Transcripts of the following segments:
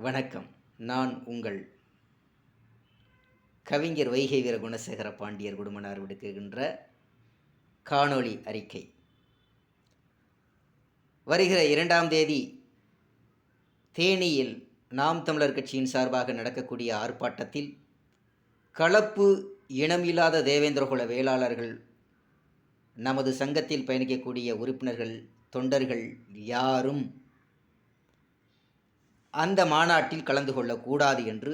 வணக்கம். நான் உங்கள் கவிஞர் வைகை வீர குணசேகர பாண்டியர் குடும்பனார் விடுக்குகின்ற காணொளி அறிக்கை. வருகிற இரண்டாம் தேதி தேனியில் நாம் தமிழர் கட்சியின் சார்பாக நடக்கக்கூடிய ஆர்ப்பாட்டத்தில் கலப்பு இனமில்லாத தேவேந்திரகுல வேளாளர்கள் நமது சங்கத்தில் பயணிக்கக்கூடிய உறுப்பினர்கள் தொண்டர்கள் யாரும் அந்த மாநாட்டில் கலந்து கொள்ளக்கூடாது என்று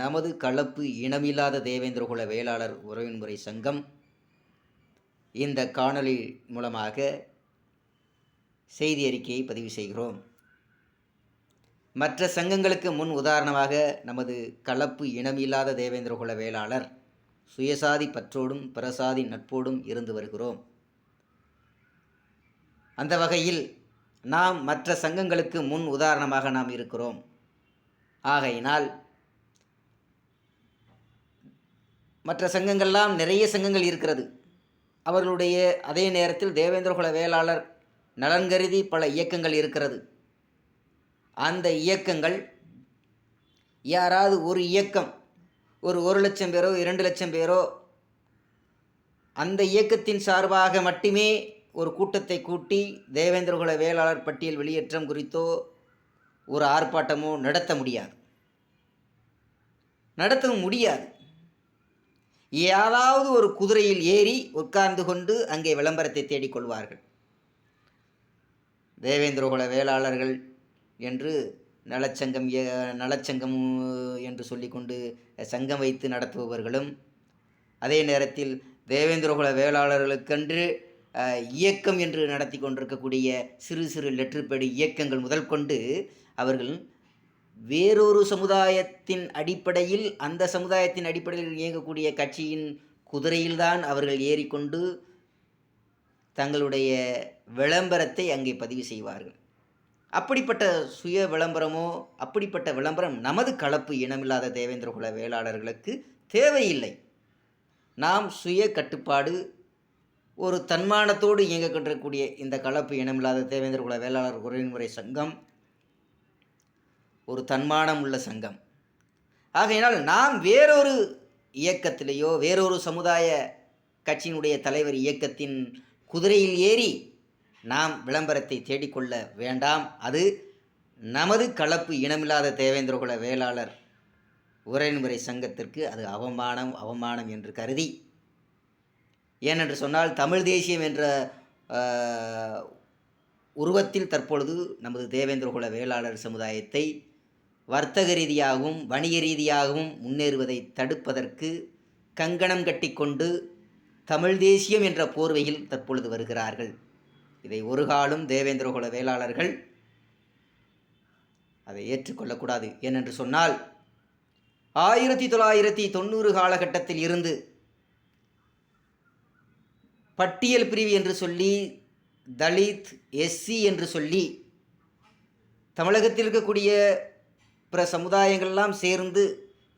நமது கலப்பு இனமில்லாத தேவேந்திரகுல வேளாளர் உறவின்முறை சங்கம் இந்த காணொளி மூலமாக செய்தி அறிக்கையை பதிவு செய்கிறோம். மற்ற சங்கங்களுக்கு முன் உதாரணமாக நமது கலப்பு இனமில்லாத தேவேந்திரகுல வேளாளர் சுயசாதி பற்றோடும் பிரசாதி நட்போடும் இருந்து வருகிறோம். அந்த வகையில் நாம் மற்ற சங்கங்களுக்கு முன் உதாரணமாக நாம் இருக்கிறோம். ஆகையினால் மற்ற சங்கங்கள்லாம் நிறைய சங்கங்கள் இருக்கிறது. அவர்களுடைய அதே நேரத்தில் தேவேந்திரகுல வேளாளர் நலன் கருதி பல இயக்கங்கள் இருக்கிறது. அந்த இயக்கங்கள் யாராவது ஒரு இயக்கம் ஒரு ஒரு லட்சம் பேரோ இரண்டு லட்சம் பேரோ அந்த இயக்கத்தின் சார்பாக மட்டுமே ஒரு கூட்டத்தை கூட்டி தேவேந்திரகுல வேளாளர் பட்டியல் வெளியேற்றம் குறித்தோ ஒரு ஆர்ப்பாட்டமோ நடத்த முடியாது. நடத்தவும் முடியாது. யாராவது ஒரு குதிரையில் ஏறி உட்கார்ந்து கொண்டு அங்கே விளம்பரத்தை தேடிக்கொள்வார்கள் தேவேந்திரகுல வேளாளர்கள் என்று நலச்சங்கம் ஏ- நலச்சங்கம் என்று சொல்லிக்கொண்டு சங்கம் வைத்து நடத்துபவர்களும் அதே நேரத்தில் தேவேந்திரகுல வேளாளர்களுக்கென்று இயக்கம் என்று நடத்தி கொண்டிருக்கக்கூடிய சிறு சிறு லெட்டர்படி இயக்கங்கள் முதல் கொண்டு அவர்கள் வேறொரு சமுதாயத்தின் அடிப்படையில் அந்த சமுதாயத்தின் அடிப்படையில் இயங்கக்கூடிய கட்சியின் குதிரையில்தான் அவர்கள் ஏறிக்கொண்டு தங்களுடைய விளம்பரத்தை அங்கே பதிவு செய்வார்கள். அப்படிப்பட்ட சுய விளம்பரமோ அப்படிப்பட்ட விளம்பரம் நமது கலப்பு இனமில்லாத தேவேந்திரகுல வேளாளர்களுக்கு தேவையில்லை. நாம் சுய கட்டுப்பாடு ஒரு தன்மானத்தோடு இயங்கக்கிட்டிருக்கக்கூடிய இந்த கலப்பு இனமில்லாத தேவேந்திரகுல வேளாளர் உறவின்முறை சங்கம் ஒரு தன்மானம் உள்ள சங்கம். ஆகையினால் நாம் வேறொரு இயக்கத்திலேயோ வேறொரு சமுதாய கட்சியினுடைய தலைவர் இயக்கத்தின் குதிரையில் ஏறி நாம் விளம்பரத்தை தேடிக்கொள்ள வேண்டாம். அது நமது கலப்பு இனமில்லாத தேவேந்திரகுல வேளாளர் உறவின்முறை சங்கத்திற்கு அது அவமானம் அவமானம் என்று கருதி ஏனென்று சொன்னால் தமிழ் தேசியம் என்ற உருவத்தில் தற்பொழுது நமது தேவேந்திரகுல வேளாளர் சமுதாயத்தை வர்த்தக ரீதியாகவும் வணிக ரீதியாகவும் முன்னேறுவதை தடுப்பதற்கு கங்கணம் கட்டிக்கொண்டு தமிழ் தேசியம் என்ற போர்வையில் தற்பொழுது வருகிறார்கள். இதை ஒரு காலும் தேவேந்திரகுல வேளாளர்கள் அதை ஏற்றுக்கொள்ளக்கூடாது. ஏனென்று சொன்னால் ஆயிரத்தி தொள்ளாயிரத்தி தொண்ணூறு காலகட்டத்தில் இருந்து பட்டியல் பிரிவு என்று சொல்லி தலித் எஸ்சி என்று சொல்லி தமிழகத்தில் இருக்கக்கூடிய பிற சமுதாயங்கள்லாம் சேர்ந்து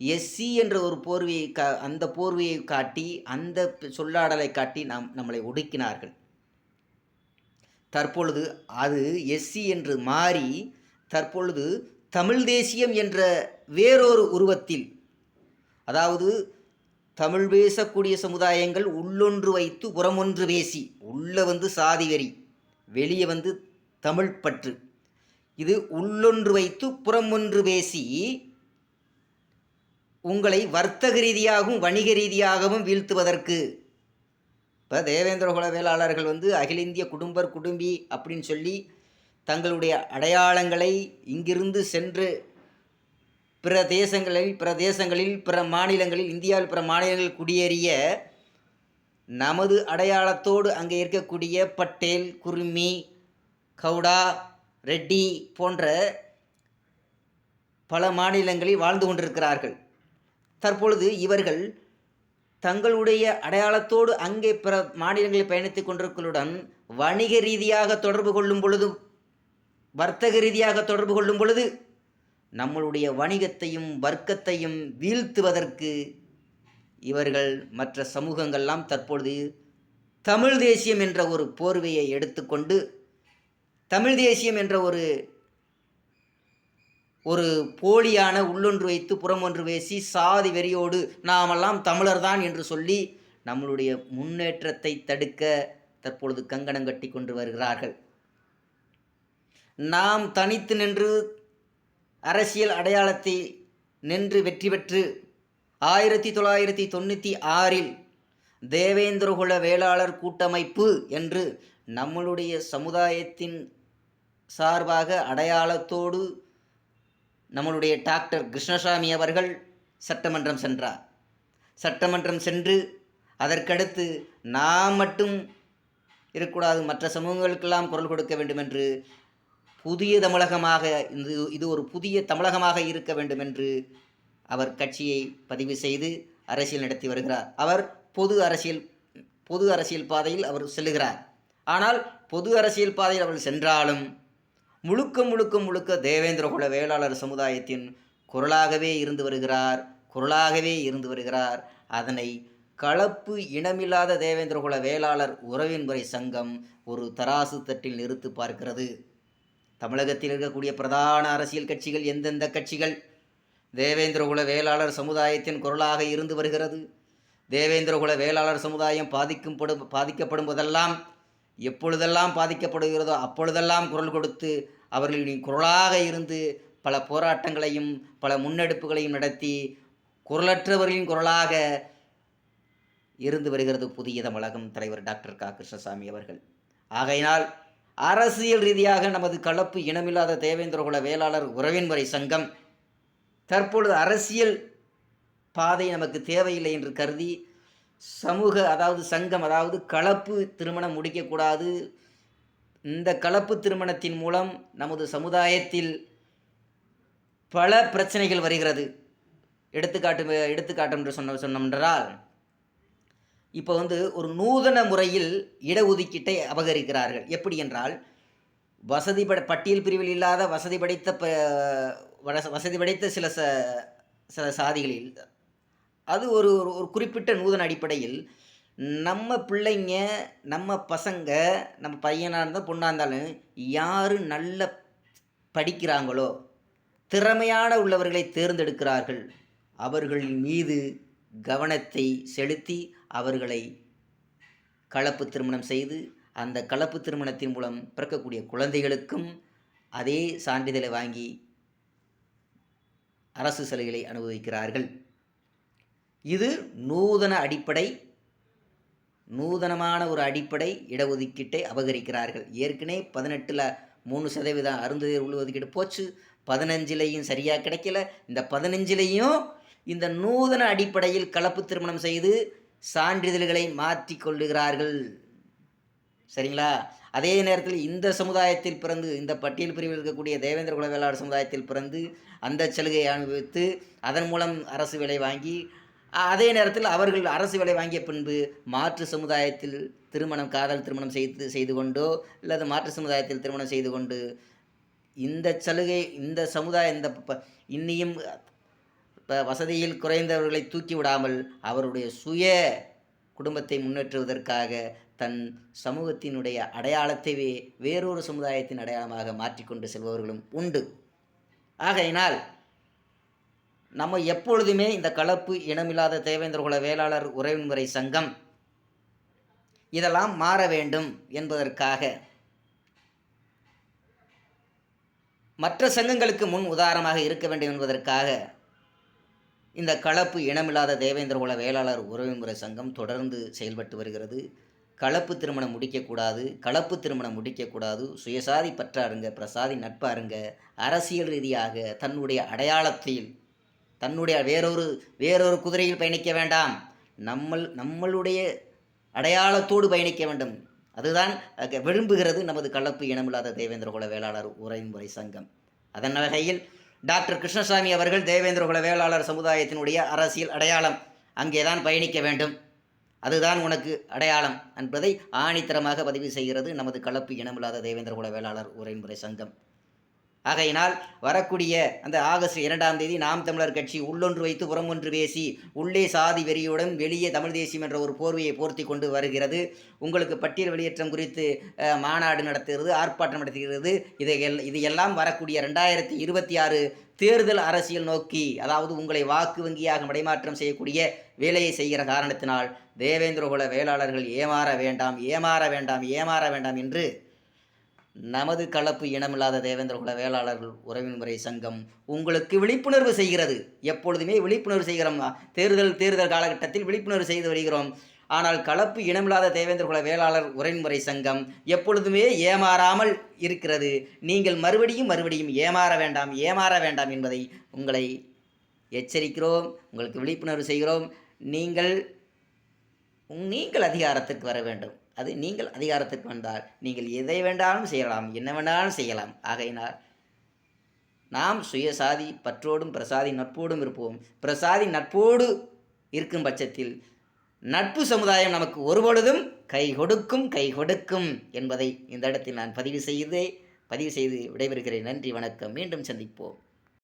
எஸ்சி என்ற ஒரு போர்வையை கா அந்த போர்வையை காட்டி அந்த சொல்லாடலை காட்டி நாம் நம்மளை ஒடுக்கினார்கள். தற்பொழுது அது எஸ்சி என்று மாறி தற்பொழுது தமிழ் தேசியம் என்ற வேறொரு உருவத்தில் அதாவது தமிழ் பேசக்கூடிய சமுதாயங்கள் உள்ளொன்று வைத்து புறமொன்று பேசி உள்ளே வந்து சாதி வெறி வெளியே வந்து தமிழ் பற்று. இது உள்ளொன்று வைத்து புறமொன்று பேசி உங்களை வர்த்தக ரீதியாகவும் வணிக ரீதியாகவும் வீழ்த்துவதற்கு. இப்போ தேவேந்திரகுல வேளாளர்கள் வந்து அகில இந்திய குடும்பர் குடும்பி அப்படின்னு சொல்லி தங்களுடைய அடையாளங்களை இங்கிருந்து சென்று பிற தேசங்களில் பிற தேசங்களில் பிற மாநிலங்களில் இந்தியாவில் பிற மாநிலங்களில் குடியேறிய நமது அடையாளத்தோடு அங்கே இருக்கக்கூடிய பட்டேல் குருமி கவுடா ரெட்டி போன்ற பல மாநிலங்களில் வாழ்ந்து கொண்டிருக்கிறார்கள். தற்பொழுது இவர்கள் தங்களுடைய அடையாளத்தோடு அங்கே பிற மாநிலங்களில் பயணித்துக் கொண்டிருக்களுடன் வணிக ரீதியாக தொடர்பு கொள்ளும் பொழுது வர்த்தக ரீதியாக தொடர்பு கொள்ளும் பொழுது நம்மளுடைய வணிகத்தையும் வர்க்கத்தையும் வீழ்த்துவதற்கு இவர்கள் மற்ற சமூகங்கள்லாம் தற்பொழுது தமிழ் தேசியம் என்ற ஒரு போர்வையை எடுத்துக்கொண்டு தமிழ் தேசியம் என்ற ஒரு ஒரு போலியான உள்ளொன்று வைத்து புறம் ஒன்று பேசி சாதி வெறியோடு நாமெல்லாம் தமிழர்தான் என்று சொல்லி நம்மளுடைய முன்னேற்றத்தை தடுக்க தற்பொழுது கங்கணம் கட்டி கொண்டு வருகிறார்கள். நாம் தனித்து நின்று அரசியல் அடையாளத்தை நின்று வெற்றி பெற்று ஆயிரத்தி தொள்ளாயிரத்தி தொண்ணூற்றி ஆறில் தேவேந்திரகுல வேளாளர் கூட்டமைப்பு என்று நம்மளுடைய சமுதாயத்தின் சார்பாக அடையாளத்தோடு நம்மளுடைய டாக்டர் கிருஷ்ணசாமி அவர்கள் சட்டமன்றம் சென்றார். சட்டமன்றம் சென்று அதற்கடுத்து நாம் மட்டும் இருக்கக்கூடாது மற்ற சமூகங்களுக்கெல்லாம் குரல் கொடுக்க வேண்டும் என்று புதிய தமிழகமாக இது இது ஒரு புதிய தமிழகமாக இருக்க வேண்டும் என்று அவர் கட்சியை பதிவு செய்து அரசியல் நடத்தி வருகிறார். அவர் பொது அரசியல் பொது அரசியல் பாதையில் அவர் செல்லுகிறார். ஆனால் பொது அரசியல் பாதையில் அவர் சென்றாலும் முழுக்க முழுக்க முழுக்க தேவேந்திரகுல வேளாளர் சமுதாயத்தின் குரலாகவே இருந்து வருகிறார் குரலாகவே இருந்து வருகிறார். அதனை கலப்பு இனமில்லாத தேவேந்திரகுல வேளாளர் உறவின்முறை சங்கம் ஒரு தராசு தட்டில் நிறுத்து பார்க்கிறது. தமிழகத்தில் இருக்கக்கூடிய பிரதான அரசியல் கட்சிகள் எந்தெந்த கட்சிகள்? தேவேந்திரகுல வேளாளர் சமுதாயத்தின் குரலாக இருந்து வருகிறது. தேவேந்திரகுல வேளாளர் சமுதாயம் பாதிக்கப்படும் பாதிக்கப்படும் போதெல்லாம் எப்பொழுதெல்லாம் பாதிக்கப்படுகிறதோ அப்பொழுதெல்லாம் குரல் கொடுத்து அவர்களின் குரலாக இருந்து பல போராட்டங்களையும் பல முன்னெடுப்புகளையும் நடத்தி குரலற்றவர்களின் குரலாக இருந்து வருகிறது புதிய தமிழகம் தலைவர் டாக்டர் க. கிருஷ்ணசாமி அவர்கள். ஆகையினால் அரசியல் ரீதியாக நமது கலப்பு இனமில்லாத தேவேந்திரகுல வேளாளர் உறவின்முறை சங்கம் தற்பொழுது அரசியல் பாதை நமக்கு தேவையில்லை என்று கருதி சமூக அதாவது சங்கம் அதாவது கலப்பு திருமணம் முடிக்கக்கூடாது. இந்த கலப்பு திருமணத்தின் மூலம் நமது சமுதாயத்தில் பல பிரச்சனைகள் வருகிறது. எடுத்துக்காட்டு எடுத்துக்காட்டு என்று சொன்ன சொன்னோம்ன்றால் இப்போ வந்து ஒரு நூதன முறையில் இடஒதுக்கீட்டை அபகரிக்கிறார்கள். எப்படி என்றால் வசதி பட பட்டியல் பிரிவில் இல்லாத வசதி படைத்த ப வச- வசதி படைத்த சில ச சில சாதிகளில் அது ஒரு ஒரு ஒரு குறிப்பிட்ட நூதன அடிப்படையில் நம்ம பிள்ளைங்க நம்ம பசங்க நம்ம பையனாக இருந்தால் பொண்ணாக இருந்தாலும் யார் நல்ல படிக்கிறாங்களோ திறமையான உள்ளவர்களை தேர்ந்தெடுக்கிறார்கள் அவர்களின் மீது கவனத்தை செலுத்தி அவர்களை கலப்பு திருமணம் செய்து அந்த கலப்பு திருமணத்தின் மூலம் பிறக்கக்கூடிய குழந்தைகளுக்கும் அதே சான்றிதழை வாங்கி அரசு சலுகைகளை அனுபவிக்கிறார்கள். இது நூதன அடிப்படை நூதனமான ஒரு அடிப்படை இடஒதுக்கீட்டை அபகரிக்கிறார்கள். ஏற்கனவே பதினெட்டில் மூணு சதவீதம் அருந்ததியர் உள்ஒதுக்கீடு போச்சு. பதினஞ்சிலையும் சரியாக கிடைக்கல. இந்த பதினஞ்சிலையும் இந்த நூதன அடிப்படையில் கலப்பு திருமணம் செய்து சான்றிதழ்களை மாற்றிக் கொள்ளுகிறார்கள். சரிங்களா? அதே நேரத்தில் இந்த சமுதாயத்தில் பிறந்து இந்த பட்டியல் பிரிவில் இருக்கக்கூடிய தேவேந்திர குல வேளாளர் சமுதாயத்தில் பிறந்து அந்த சலுகையை அனுபவித்து அதன் மூலம் அரசு வேலை வாங்கி அதே நேரத்தில் அவர்கள் அரசு வேலை வாங்கிய பின்பு மாற்று சமுதாயத்தில் திருமணம் காதல் திருமணம் செய்து செய்து கொண்டோ அல்லது மாற்று சமுதாயத்தில் திருமணம் செய்து கொண்டு இந்த சலுகை இந்த சமுதாய இந்த ப- இன்னியும் இப்போ வசதியில் குறைந்தவர்களை தூக்கி விடாமல் அவருடைய சுய குடும்பத்தை முன்னேற்றுவதற்காக தன் சமூகத்தினுடைய அடையாளத்தைவே வேறொரு சமுதாயத்தின் அடையாளமாக மாற்றிக்கொண்டு செல்பவர்களும் உண்டு. ஆகையினால் நம்ம எப்பொழுதுமே இந்த கலப்பு இனமில்லாத தேவேந்திரகுல வேளாளர் உறவின்முறை சங்கம் இதெல்லாம் மாற வேண்டும் என்பதற்காக மற்ற சங்கங்களுக்கு முன் உதாரணமாக இருக்க வேண்டும் என்பதற்காக இந்த கலப்பு இனமில்லாத தேவேந்திரகுல வேளாளர் உறவுமுறை சங்கம் தொடர்ந்து செயல்பட்டு வருகிறது. கலப்பு திருமணம் முடிக்கக்கூடாது கலப்பு திருமணம் முடிக்கக்கூடாது சுயசாதி பற்றாருங்க பிரசாதி நட்பாருங்க அரசியல் ரீதியாக தன்னுடைய அடையாளத்தில் தன்னுடைய வேறொரு வேறொரு குதிரையில் பயணிக்க வேண்டாம். நம்மள் நம்மளுடைய அடையாளத்தோடு பயணிக்க வேண்டும். அதுதான் விரும்புகிறது நமது கலப்பு இனமில்லாத தேவேந்திரகுல வேளாளர் உரைமுறை சங்கம். அதன் வகையில் டாக்டர் கிருஷ்ணசாமி அவர்கள் தேவேந்திரகுல வேளாளர் சமுதாயத்தினுடைய அரசியல் அடையாளம். அங்கேதான் பயணிக்க வேண்டும். அதுதான் உனக்கு அடையாளம் என்பதை ஆணித்தரமாக பதிவு செய்கிறது நமது கலப்பு இனமில்லாத தேவேந்திரகுல வேளாளர் உரைமுறை சங்கம். ஆகையினால் வரக்கூடிய அந்த ஆகஸ்ட் இரண்டாம் தேதி நாம் தமிழர் கட்சி உள்ளொன்று வைத்து புறம் ஒன்று பேசி உள்ளே சாதி வெறியுடன் வெளியே தமிழ் தேசியம் என்ற ஒரு போர்வையை போர்த்தி கொண்டு வருகிறது. உங்களுக்கு பட்டியல் வெளியேற்றம் குறித்து மாநாடு நடத்துகிறது ஆர்ப்பாட்டம் நடத்துகிறது. இதை எல் இது எல்லாம் வரக்கூடிய ரெண்டாயிரத்தி இருபத்தி ஆறு தேர்தல் அரசியல் நோக்கி அதாவது உங்களை வாக்கு வங்கியாக மடைமாற்றம் செய்யக்கூடிய வேலையை செய்கிற காரணத்தினால் தேவேந்திரகுல வேளாளர்கள் ஏமாற வேண்டாம் ஏமாற வேண்டாம் ஏமாற வேண்டாம் என்று நமது கலப்பு இனமில்லாத தேவேந்திரகுல வேளாளர்கள் உறவின் முறை சங்கம் உங்களுக்கு விழிப்புணர்வு செய்கிறது. எப்பொழுதுமே விழிப்புணர்வு செய்கிறோம். தேர்தல் தேர்தல் காலகட்டத்தில் விழிப்புணர்வு செய்து வருகிறோம். ஆனால் கலப்பு இனமில்லாத தேவேந்திரகுல வேளாளர் உறவின்முறை சங்கம் எப்பொழுதுமே ஏமாறாமல் இருக்கிறது. நீங்கள் மறுபடியும் மறுபடியும் ஏமாற வேண்டாம் ஏமாற வேண்டாம் என்பதை உங்களை எச்சரிக்கிறோம். உங்களுக்கு விழிப்புணர்வு செய்கிறோம். நீங்கள் உங்- நீங்கள் அதிகாரத்திற்கு வர வேண்டும். அது நீங்கள் அதிகாரத்துக்கு வந்தால் நீங்கள் எதை வேண்டாலும் செய்யலாம் என்ன வேண்டாலும் செய்யலாம். ஆகையினால் நாம் சுயசாதி பற்றோடும் பிரசாதி நட்போடும் இருப்போம். பிரசாதி நட்போடு இருக்கும் பட்சத்தில் நட்பு சமுதாயம் நமக்கு ஒருபொழுதும் கை கொடுக்கும் கை கொடுக்கும் என்பதை இந்த இடத்தில் நான் பதிவு செய்தே பதிவு செய்து விடைபெறுகிறேன். நன்றி வணக்கம். மீண்டும் சந்திப்போம்.